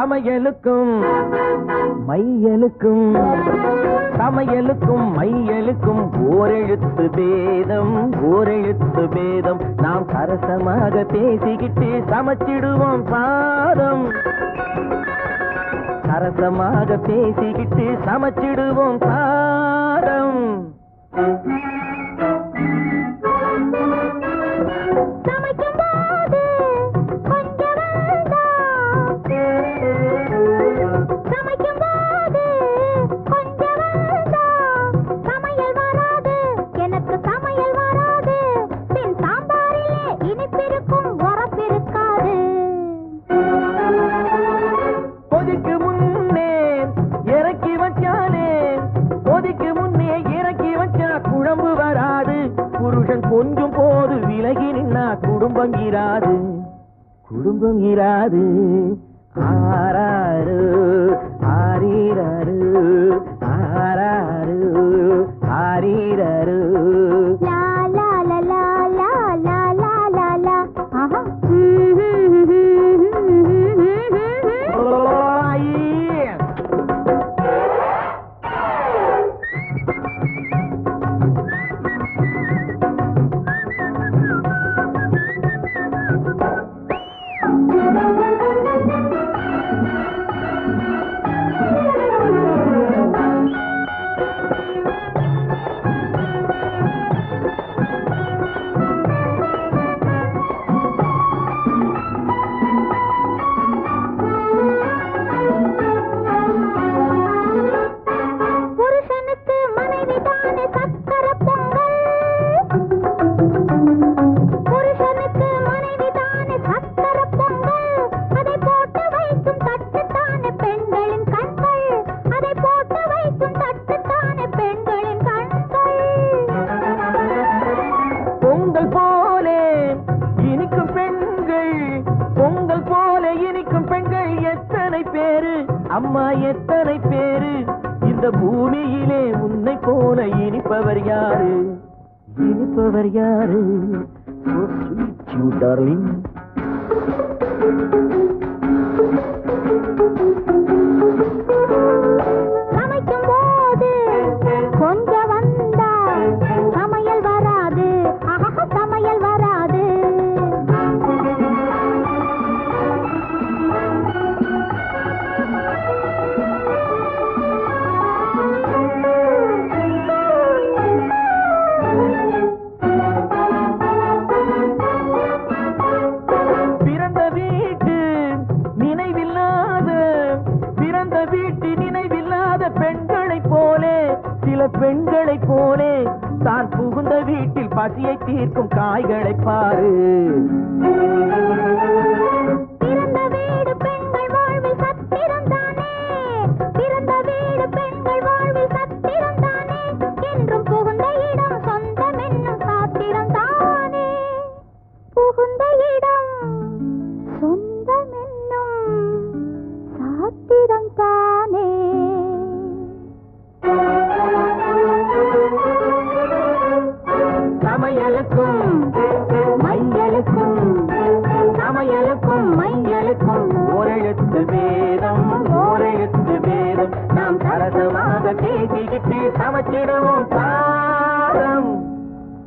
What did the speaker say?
சமையலுக்கும் மையலுக்கும் சமையலுக்கும் மையலுக்கும் ஓரெழுத்து பேதம் ஓரெழுத்து பேதம். நாம் சரசமாக பேசிக்கிட்டு சமைச்சிடுவோம் சாதம் சரசமாக பேசிக்கிட்டு சமைச்சிடுவோம் சாதம் புருஷன் கொஞ்சம் போது விலகி நின்னா குடும்பம் இராது. குடும்பம் இராது. ஆறாறு. அம்மா எத்தனை பேரு? இந்த பூமியிலே உன்னை போல இனிப்பவர் யாரு? இனிப்பவர் யாரு? So சில பெண்களை போலே தான் புகுந்த வீட்டில் பசியை தீர்க்கும் காய்களை பாரு. சமையலுக்கும் மையலுக்கும் சமையலுக்கும் மையலுக்கும். ஓரெழுத்து வேதம் ஓரெழுத்து வேதம். நாம் சரசமாக பேசிக்கிட்டு சமைச்சிடுவோம்.